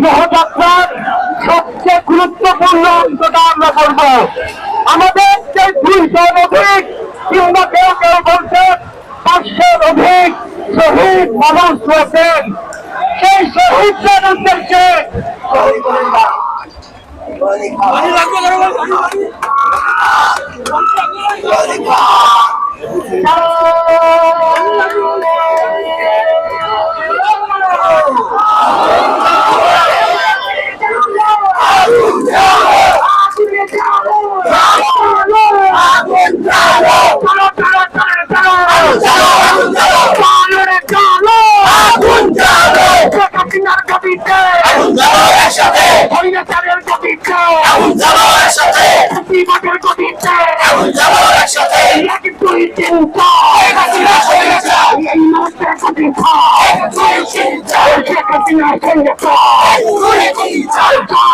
গ্রহযাত্রার সবচেয়ে গুরুত্বপূর্ণ অংশটা আমরা করব। আমাদের যে দুইশোর অধিক কিংবা কেউ কেউ বলছেন পাঁচশোর অধিক শহীদ মানুষ রয়েছেন। সেই শহীদদের উদ্দেশ্যে গতিতে বিভাগের গতিতে এক দুই তিন চার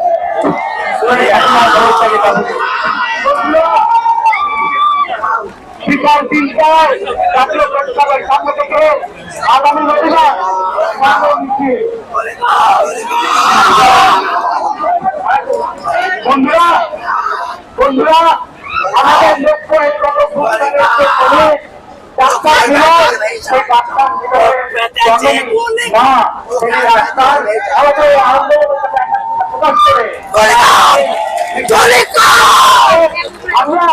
বিকাল তিনটায় জাতীয় প্রেসক্লাবের সামনে থেকে আগামী রবিবার বন্ধুরা বন্ধুরা আমাদের লক্ষ্য এই গণভ্যুত্থানের যে শ্রমিক, ডাক্তার প্রকাশ করে আমরা